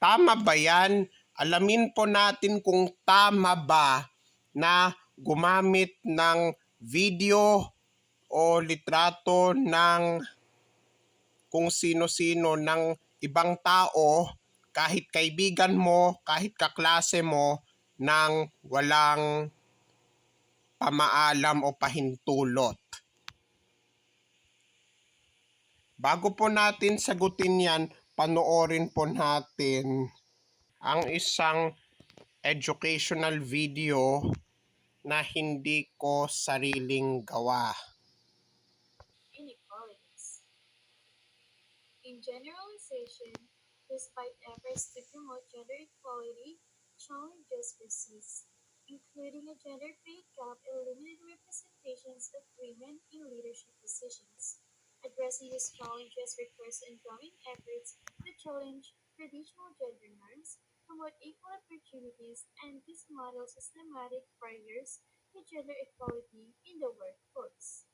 Tama ba yan? Alamin po natin kung tama ba na gumamit ng video o litrato ng kung sino-sino ng ibang tao, kahit kaibigan mo, kahit kaklase mo, ng walang pamaalam o pahintulot. Bago po natin sagutin yan, panoorin po natin ang isang educational video na hindi ko sariling gawa. inequalities. In generalization, despite efforts to promote gender equality, challenges persist, including a gender pay gap and limited representations of women in leadership. Addressing these challenges requires ongoing efforts to challenge traditional gender norms, promote equal opportunities, and dismantle systematic barriers to gender equality in the workforce.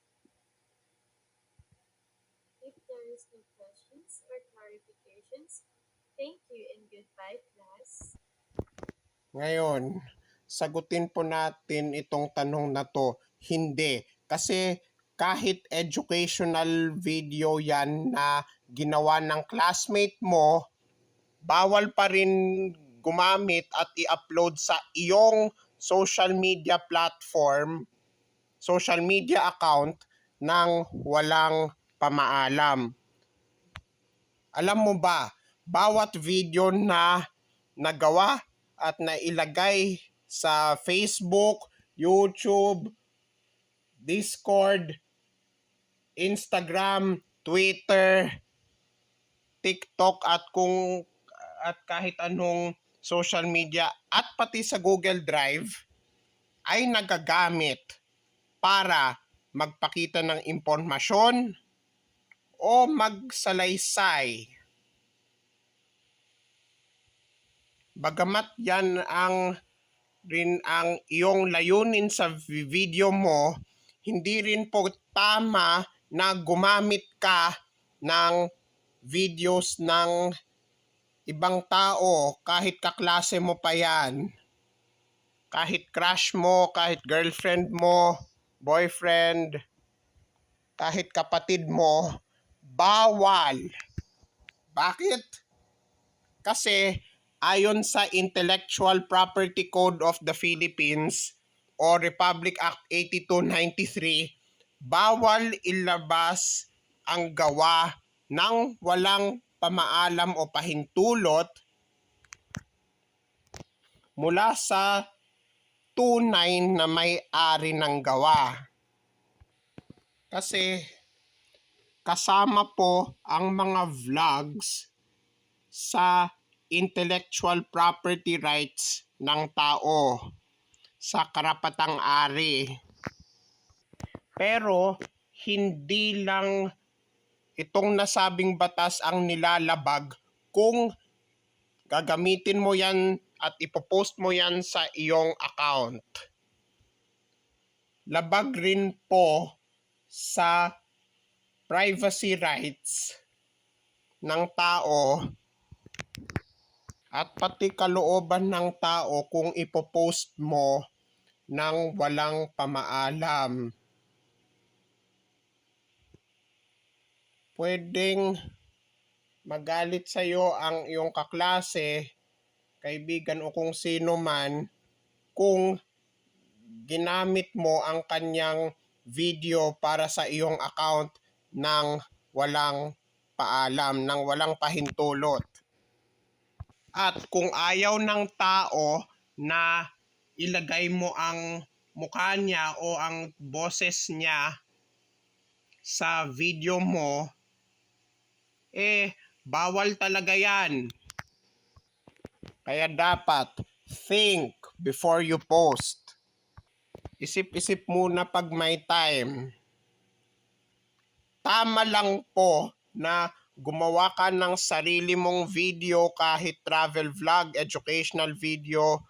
If there is no questions or clarifications, thank you and goodbye class. Ngayon, sagutin po natin itong tanong na to. Hindi. Kasi kahit educational video yan na ginawa ng classmate mo, bawal pa rin gumamit at i-upload sa iyong social media platform, social media account ng walang pamaalam. Alam mo ba, bawat video na nagawa at nailagay sa Facebook, YouTube, Discord, Instagram, Twitter, TikTok at kung at kahit anong social media at pati sa Google Drive ay nagagamit para magpakita ng impormasyon o magsalaysay. Bagamat yan ang rin ang iyong layunin sa vi- video mo, hindi rin po tama na gumamit ka ng videos ng ibang tao kahit kaklase mo pa yan. Kahit crush mo, kahit girlfriend mo, boyfriend, kahit kapatid mo, bawal. Bakit? Kasi ayon sa Intellectual Property Code of the Philippines o Republic Act 8293, bawal ilabas ang gawa ng walang pamaalam o pahintulot mula sa tunay na may-ari ng gawa. Kasi kasama po ang mga vlogs sa intellectual property rights ng tao sa karapatang ari. Pero hindi lang itong nasabing batas ang nilalabag kung gagamitin mo yan at ipopost mo yan sa iyong account. Labag rin po sa privacy rights ng tao at pati kalooban ng tao kung ipopost mo ng walang pamaalam. Pwedeng magalit sa iyo ang iyong kaklase, kaibigan o kung sino man kung ginamit mo ang kanyang video para sa iyong account ng walang paalam, ng walang pahintulot. At kung ayaw ng tao na ilagay mo ang mukha niya o ang boses niya sa video mo, eh, bawal talaga yan. Kaya dapat, think before you post. Isip-isip muna pag may time. Tama lang po na gumawa ka ng sarili mong video kahit travel vlog, educational video,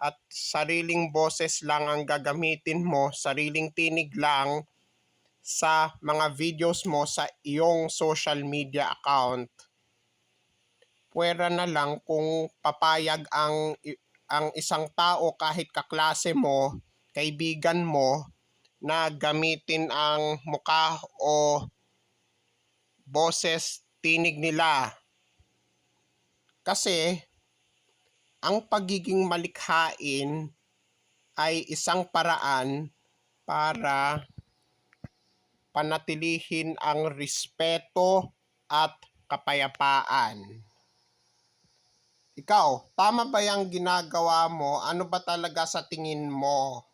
at sariling boses lang ang gagamitin mo, sariling tinig lang sa mga videos mo sa iyong social media account. puwera na lang kung papayag ang ang isang tao kahit kaklase mo, kaibigan mo, na gamitin ang mukha o boses, tinig nila. Kasi ang pagiging malikhain ay isang paraan para panatilihin ang respeto at kapayapaan. Ikaw, tama ba yang ginagawa mo? Ano ba talaga sa tingin mo?